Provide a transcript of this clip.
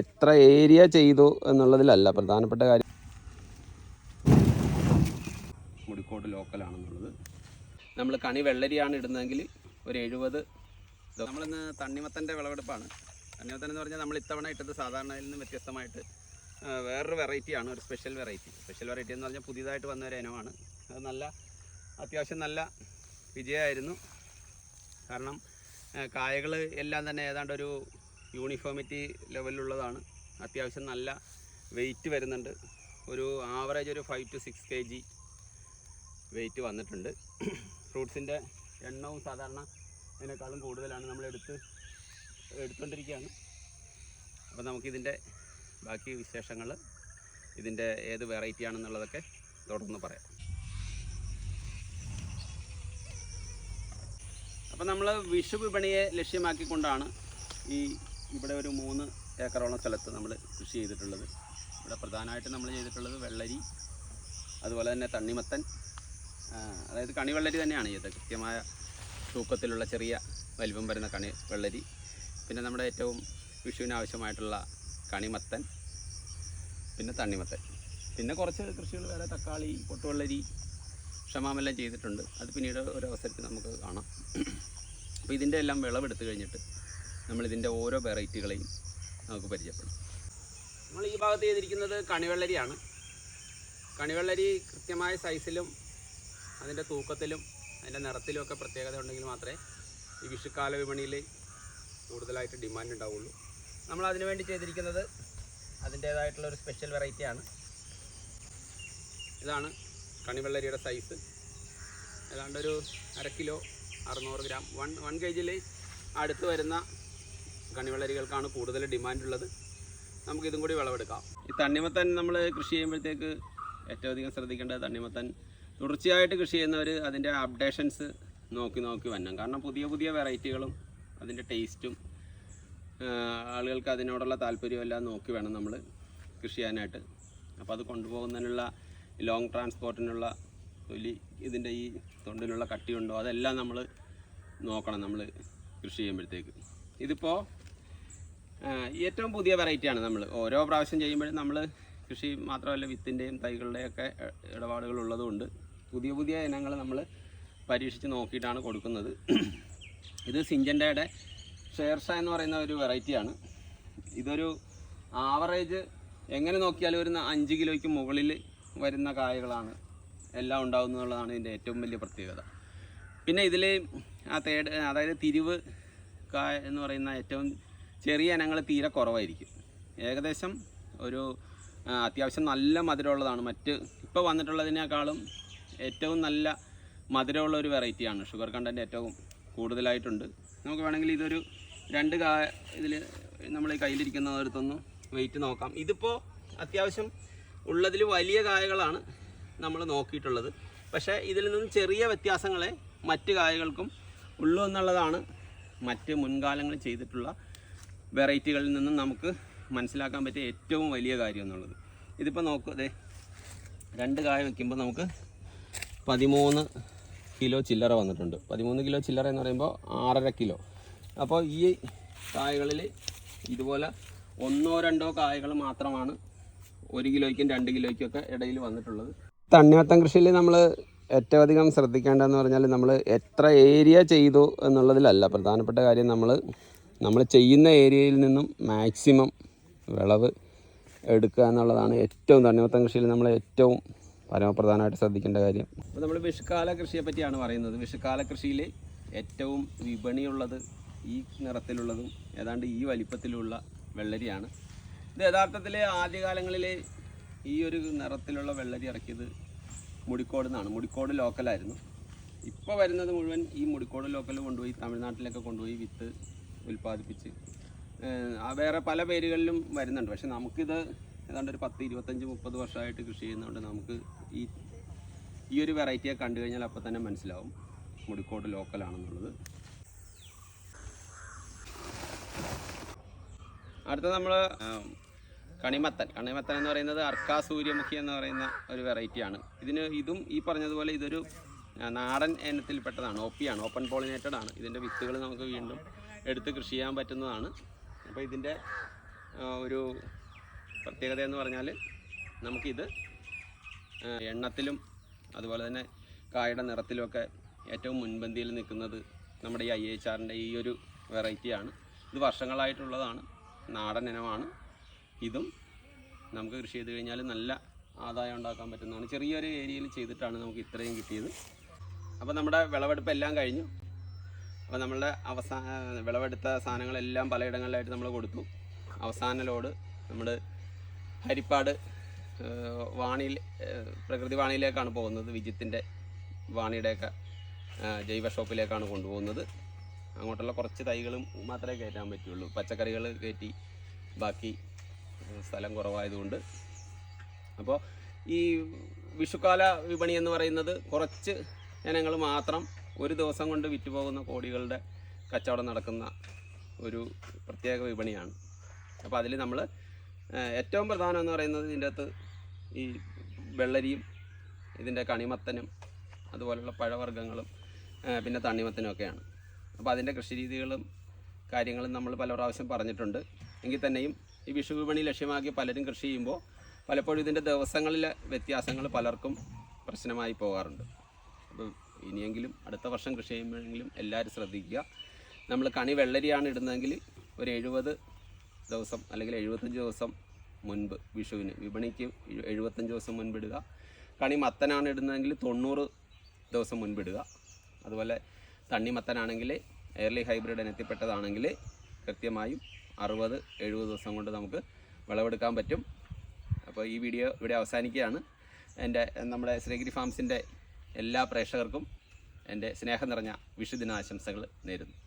എത്ര ഏരിയ ചെയ്തു എന്നുള്ളതിലല്ല പ്രധാനപ്പെട്ട കാര്യം. മുടിക്കോട് ലോക്കലാണെന്നുള്ളത്. നമ്മൾ കണി വെള്ളരിയാണ് ഇടുന്നതെങ്കിൽ ഒരു എഴുപത് നമ്മളിന്ന് തണ്ണിമത്തന്റെ വിളവെടുപ്പാണ്. തണ്ണിമത്തൻ എന്ന് പറഞ്ഞാൽ നമ്മൾ ഇത്തവണ ഇട്ടത് സാധാരണയിൽ നിന്ന് വ്യത്യസ്തമായിട്ട് വേറൊരു വെറൈറ്റിയാണ് ഒരു സ്പെഷ്യൽ വെറൈറ്റി. സ്പെഷ്യൽ വെറൈറ്റി എന്ന് പറഞ്ഞാൽ പുതിയതായിട്ട് വന്ന ഒരു ഇനമാണ്. അത് നല്ല അത്യാവശ്യം നല്ല വിജയമായിരുന്നു. കാരണം കായകൾ എല്ലാം തന്നെ ഏതാണ്ട് ഒരു യൂണിഫോമിറ്റി ലെവലിലുള്ളതാണ് അത്യാവശ്യം നല്ല വെയിറ്റ് വരുന്നുണ്ട്. ഒരു ആവറേജ് ഒരു five to six K G weight വന്നിട്ടുണ്ട് ഫ്രൂട്ട്സിന്റെ എണ്ണവും സാധാരണ അതിനേക്കാളും കൂടുതലാണ് നമ്മൾ എടുത്ത് എടുത്തുകൊണ്ടിരിക്കുകയാണ്. അപ്പോൾ നമുക്കിതിന്റെ ബാക്കി വിശേഷങ്ങൾ ഇതിന്റെ ഏത് വെറൈറ്റി ആണെന്നുള്ളതൊക്കെ തുടർന്ന് പറയാം. അപ്പോൾ നമ്മൾ വിഷു വിപണിയെ ലക്ഷ്യമാക്കിക്കൊണ്ടാണ് ഈ ഇവിടെ ഒരു മൂന്ന് ഏക്കറോളം സ്ഥലത്ത് നമ്മൾ കൃഷി ചെയ്തിട്ടുള്ളത്. ഇവിടെ പ്രധാനമായിട്ട് നമ്മൾ ചെയ്തിട്ടുള്ളത് വെള്ളരി അതുപോലെ തന്നെ തണ്ണിമത്തൻ അതായത് കണിവെള്ളരി തന്നെയാണ് ചെയ്തത് കൃത്യമായ തൂക്കത്തിലുള്ള ചെറിയ വലിപ്പം വരുന്ന കണി വെള്ളരി. പിന്നെ നമ്മുടെ ഏറ്റവും വിഷുവിന് ആവശ്യമായിട്ടുള്ള കണിമത്തൻ പിന്നെ തണ്ണിമത്തൻ. പിന്നെ കുറച്ച് കൃഷികൾ വേറെ തക്കാളി പൊട്ടുവെള്ളരി ക്ഷമാമെല്ലാം ചെയ്തിട്ടുണ്ട്. അത് പിന്നീട് ഒരു അവസരത്തിൽ നമുക്ക് കാണാം. അപ്പോൾ ഇതിന്റെ എല്ലാം വിളവെടുത്ത് കഴിഞ്ഞിട്ട് നമ്മളിതിന്റെ ഓരോ വെറൈറ്റികളെയും നമുക്ക് പരിചയപ്പെടും. നമ്മൾ ഈ ഭാഗത്ത് ചെയ്തിരിക്കുന്നത് കണിവെള്ളരിയാണ്. കണിവെള്ളരി കൃത്യമായ സൈസിലും അതിന്റെ തൂക്കത്തിലും അതിന്റെ നിറത്തിലും ഒക്കെ പ്രത്യേകത ഉണ്ടെങ്കിൽ മാത്രമേ ഈ വിഷുക്കാല വിപണിയിൽ കൂടുതലായിട്ട് ഡിമാൻഡ് ഉണ്ടാവുള്ളൂ. നമ്മൾ അതിനുവേണ്ടി ചെയ്തിരിക്കുന്നത് അതിന്റേതായിട്ടുള്ള ഒരു സ്പെഷ്യൽ വെറൈറ്റിയാണ് ഇതാണ് കണിവെള്ളരിയുടെ സൈസ് ഏതാണ്ട് ഒരു അര കിലോ അറുന്നൂറ് ഗ്രാം. വൺ വൺ കെ ജിയിൽ അടുത്ത് വരുന്ന കണിവെള്ളരികൾക്കാണ് കൂടുതൽ ഡിമാൻഡ് ഉള്ളത് നമുക്ക് ഇതും കൂടി വിളവെടുക്കാം. ഈ തണ്ണിമത്തൻ നമ്മൾ കൃഷി ചെയ്യുമ്പോഴത്തേക്ക് ഏറ്റവും അധികം ശ്രദ്ധിക്കേണ്ടത് തണ്ണിമത്തൻ. തുടർച്ചയായിട്ട് കൃഷി ചെയ്യുന്നവർ അതിന്റെ അപ്ഡേഷൻസ് നോക്കി നോക്കി വരണം. കാരണം പുതിയ പുതിയ വെറൈറ്റികളും അതിന്റെ ടേസ്റ്റും ആളുകൾക്ക് അതിനോടുള്ള താല്പര്യമെല്ലാം നോക്കി വേണം നമ്മൾ കൃഷി ചെയ്യാനായിട്ട്. അപ്പോൾ അത് കൊണ്ടുപോകുന്നതിനുള്ള ലോങ് ട്രാൻസ്പോർട്ടിനുള്ള തൊലി ഇതിന്റെ ഈ തൊണ്ടിലുള്ള കട്ടിയുണ്ടോ അതെല്ലാം നമ്മൾ നോക്കണം നമ്മൾ കൃഷി ചെയ്യുമ്പോഴത്തേക്ക്. ഇതിപ്പോൾ ഏറ്റവും പുതിയ വെറൈറ്റിയാണ് നമ്മൾ ഓരോ പ്രാവശ്യം ചെയ്യുമ്പോഴും നമ്മൾ കൃഷി മാത്രമല്ല വിത്തിന്റെയും തൈകളുടെയൊക്കെ ഇടപാടുകൾ ഉള്ളതുകൊണ്ട് പുതിയ പുതിയ ഇനങ്ങൾ നമ്മൾ പരീക്ഷിച്ച് നോക്കിയിട്ടാണ് കൊടുക്കുന്നത്. ഇത് സിഞ്ചന്റെയുടെ ഷെയർസ എന്ന് പറയുന്ന ഒരു വെറൈറ്റിയാണ് ഇതൊരു ആവറേജ് എങ്ങനെ നോക്കിയാലും ഒരു അഞ്ച് കിലോയ്ക്ക് മുകളിൽ വരുന്ന കായകളാണ് എല്ലാം ഉണ്ടാകുന്നതാണ് ഇതിന്റെ ഏറ്റവും വലിയ പ്രത്യേകത. പിന്നെ ഇതിൽ ആ തേട് അതായത് തിരിവ് കായ എന്ന് പറയുന്ന ഏറ്റവും ചെറിയ ഇനങ്ങൾ തീരെ കുറവായിരിക്കും. ഏകദേശം ഒരു അത്യാവശ്യം നല്ല മധുരമുള്ളതാണ്. മറ്റ് ഇപ്പോൾ വന്നിട്ടുള്ളതിനേക്കാളും ഏറ്റവും നല്ല മധുരമുള്ള ഒരു വെറൈറ്റിയാണ് ഷുഗർ കണ്ടന്റ് ഏറ്റവും കൂടുതലായിട്ടുണ്ട്. നമുക്ക് വേണമെങ്കിൽ ഇതൊരു രണ്ട് കാ ഇതിൽ നമ്മൾ കയ്യിലിരിക്കുന്നവരത്തൊന്ന് വെയിറ്റ് നോക്കാം. ഇതിപ്പോൾ അത്യാവശ്യം ഉള്ളതിൽ വലിയ കായകളാണ് നമ്മൾ നോക്കിയിട്ടുള്ളത്. പക്ഷേ ഇതിൽ നിന്നും ചെറിയ വ്യത്യാസങ്ങളെ മറ്റ് കായകൾക്കും ഉള്ളൂ എന്നുള്ളതാണ് മറ്റ് മുൻകാലങ്ങളിൽ ചെയ്തിട്ടുള്ള വെറൈറ്റികളിൽ നിന്നും നമുക്ക് മനസ്സിലാക്കാൻ പറ്റിയ ഏറ്റവും വലിയ കാര്യം എന്നുള്ളത്. ഇതിപ്പോൾ നോക്കൂ അതെ രണ്ട് കായ വയ്ക്കുമ്പോൾ നമുക്ക് പതിമൂന്ന് കിലോ ചില്ലറ വന്നിട്ടുണ്ട്. പതിമൂന്ന് കിലോ ചില്ലറ എന്ന് പറയുമ്പോൾ ആറര കിലോ. അപ്പോൾ ഈ കായകളിൽ ഇതുപോലെ ഒന്നോ രണ്ടോ കായകൾ മാത്രമാണ് ഒരു കിലോയ്ക്കും രണ്ട് കിലോയ്ക്കും ഒക്കെ ഇടയിൽ വന്നിട്ടുള്ളത്. തണ്ണിമത്തം കൃഷിയിൽ നമ്മൾ ഏറ്റവും അധികം ശ്രദ്ധിക്കേണ്ടതെന്ന് പറഞ്ഞാൽ നമ്മൾ എത്ര ഏരിയ ചെയ്തു എന്നുള്ളതിലല്ല. പ്രധാനപ്പെട്ട കാര്യം നമ്മൾ നമ്മൾ ചെയ്യുന്ന ഏരിയയിൽ നിന്നും മാക്സിമം വിളവ് എടുക്കുക എന്നുള്ളതാണ് ഏറ്റവും തണ്ണിമത്തം കൃഷിയിൽ നമ്മൾ ഏറ്റവും പരമപ്രധാനമായിട്ട് ശ്രദ്ധിക്കേണ്ട കാര്യം. അപ്പോൾ നമ്മൾ വിഷുക്കാല കൃഷിയെ പറ്റിയാണ് പറയുന്നത്. വിഷുക്കാല കൃഷിയിൽ ഏറ്റവും വിപണിയുള്ളത് ഈ നിറത്തിലുള്ളതും ഏതാണ്ട് ഈ വലിപ്പത്തിലുള്ള വെള്ളരിയാണ്. ഇത് യഥാർത്ഥത്തിൽ ആദ്യകാലങ്ങളിൽ ഈ ഒരു നിറത്തിലുള്ള വെള്ളരി ഇറക്കിയത് മുടിക്കോട് നിന്നാണ് മുടിക്കോട് ലോക്കലായിരുന്നു ഇപ്പോൾ വരുന്നത് മുഴുവൻ ഈ മുടിക്കോട് ലോക്കൽ കൊണ്ടുപോയി തമിഴ്നാട്ടിലൊക്കെ കൊണ്ടുപോയി വിത്ത് ഉൽപ്പാദിപ്പിച്ച്. വേറെ പല പേരുകളിലും വരുന്നുണ്ട്. പക്ഷെ നമുക്കിത് ഏതാണ്ട് ഒരു പത്ത് ഇരുപത്തഞ്ച് മുപ്പത് വർഷമായിട്ട് കൃഷി ചെയ്യുന്നതുകൊണ്ട് നമുക്ക് ഈ ഈ ഒരു വെറൈറ്റിയെ കണ്ടു കഴിഞ്ഞാൽ അപ്പോൾ തന്നെ മനസ്സിലാവും മുടിക്കോട് ലോക്കലാണെന്നുള്ളത്. അടുത്ത നമ്മൾ കണിമത്തൻ. കണിമത്തൻ എന്ന് പറയുന്നത് അർക്കാ സൂര്യമുഖി എന്ന് പറയുന്ന ഒരു വെറൈറ്റിയാണ്. ഇതിന് ഇതും ഈ പറഞ്ഞതുപോലെ ഇതൊരു നാടൻ ഇനത്തിൽപ്പെട്ടതാണ്. ഓപ്പിയാണ് ഓപ്പൺ പോളിനേറ്റഡ് ആണ്. ഇതിന്റെ വിത്തുകൾ നമുക്ക് വീണ്ടും എടുത്ത് കൃഷി ചെയ്യാൻ പറ്റുന്നതാണ്. അപ്പോൾ ഇതിന്റെ ഒരു പ്രത്യേകത എന്ന് പറഞ്ഞാൽ നമുക്കിത് എണ്ണത്തിലും അതുപോലെ തന്നെ കായയുടെ നിറത്തിലുമൊക്കെ ഏറ്റവും മുൻപന്തിയിൽ നിൽക്കുന്നത് നമ്മുടെ ഈ ഐ എച്ച് ആറിന്റെ ഈ ഒരു വെറൈറ്റിയാണ് ഇത് വർഷങ്ങളായിട്ടുള്ളതാണ്. നാടൻ ഇനമാണ്. ഇതും നമുക്ക് കൃഷി ചെയ്ത് കഴിഞ്ഞാൽ നല്ല ആദായം ഉണ്ടാക്കാൻ പറ്റുന്നതാണ്. ചെറിയൊരു ഏരിയയിൽ ചെയ്തിട്ടാണ് നമുക്ക് ഇത്രയും കിട്ടിയത്. അപ്പോൾ നമ്മുടെ വിളവെടുപ്പ് എല്ലാം കഴിഞ്ഞു. അപ്പോൾ നമ്മളുടെ അവസാന വിളവെടുത്ത സാധനങ്ങളെല്ലാം പലയിടങ്ങളിലായിട്ട് നമ്മൾ കൊടുത്തു. അവസാന ലോഡ് നമ്മൾ ഹരിപ്പാട് വാണിയിൽ പ്രകൃതി വാണിയിലേക്കാണ് പോകുന്നത്. വിജിത്തിന്റെ വാണിയുടെയൊക്കെ ജൈവ ഷോപ്പിലേക്കാണ് കൊണ്ടുപോകുന്നത്. അങ്ങോട്ടുള്ള കുറച്ച് തൈകളും മാത്രമേ കയറ്റാൻ പറ്റുള്ളൂ. പച്ചക്കറികൾ കയറ്റി ബാക്കി സ്ഥലം കുറവായതുകൊണ്ട്. അപ്പോൾ ഈ വിഷുക്കാല വിപണി എന്ന് പറയുന്നത് കുറച്ച് ജനങ്ങൾ മാത്രം ഒരു ദിവസം കൊണ്ട് വിറ്റുപോകുന്ന കോടികളുടെ കച്ചവടം നടക്കുന്ന ഒരു പ്രത്യേക വിപണിയാണ്. അപ്പോൾ അതിൽ നമ്മൾ ഏറ്റവും പ്രധാനം എന്ന് പറയുന്നത് ഇതിന്റെ അകത്ത് ഈ വെള്ളരിയും ഇതിന്റെ കണിമത്തനും അതുപോലുള്ള പഴവർഗങ്ങളും പിന്നെ തണ്ണിമത്തനും ഒക്കെയാണ്. അപ്പോൾ അതിന്റെ കൃഷി രീതികളും കാര്യങ്ങളും നമ്മൾ പല പ്രാവശ്യം പറഞ്ഞിട്ടുണ്ട്. എങ്കിൽ തന്നെയും ഈ വിഷു വിപണി ലക്ഷ്യമാക്കി പലരും കൃഷി ചെയ്യുമ്പോൾ പലപ്പോഴും ഇതിന്റെ ദിവസങ്ങളിലെ വ്യത്യാസങ്ങൾ പലർക്കും പ്രശ്നമായി പോകാറുണ്ട്. അപ്പോൾ ഇനിയെങ്കിലും അടുത്ത വർഷം കൃഷി ചെയ്യുമ്പോഴെങ്കിലും എല്ലാവരും ശ്രദ്ധിക്കുക. നമ്മൾ കണി വെള്ളരിയാണ് ഇടുന്നതെങ്കിൽ ഒരു എഴുപത് ദിവസം അല്ലെങ്കിൽ എഴുപത്തഞ്ച് ദിവസം മുൻപ് വിഷുവിന് വിപണിക്ക് എഴു- എഴുപത്തഞ്ച് ദിവസം മുൻപ് ഇടുക. കണി മത്തനാണ് ഇടുന്നതെങ്കിൽ തൊണ്ണൂറ് ദിവസം മുൻപ് ഇടുക. അതുപോലെ തണ്ണിമത്തനാണെങ്കിൽ എയർലി ഹൈബ്രിഡ് ഇനത്തിൽപ്പെട്ടതാണെങ്കിൽ കൃത്യമായും അറുപത് എഴുപത് ദിവസം കൊണ്ട് നമുക്ക് വിളവെടുക്കാൻ പറ്റും. അപ്പോൾ ഈ വീഡിയോ ഇവിടെ അവസാനിക്കുകയാണ്. എന്റെ നമ്മുടെ ശ്രീഗിരി ഫാംസിന്റെ എല്ലാ പ്രേക്ഷകർക്കും എന്റെ സ്നേഹം നിറഞ്ഞ വിഷുദിനാശംസകൾ നേരുന്നു.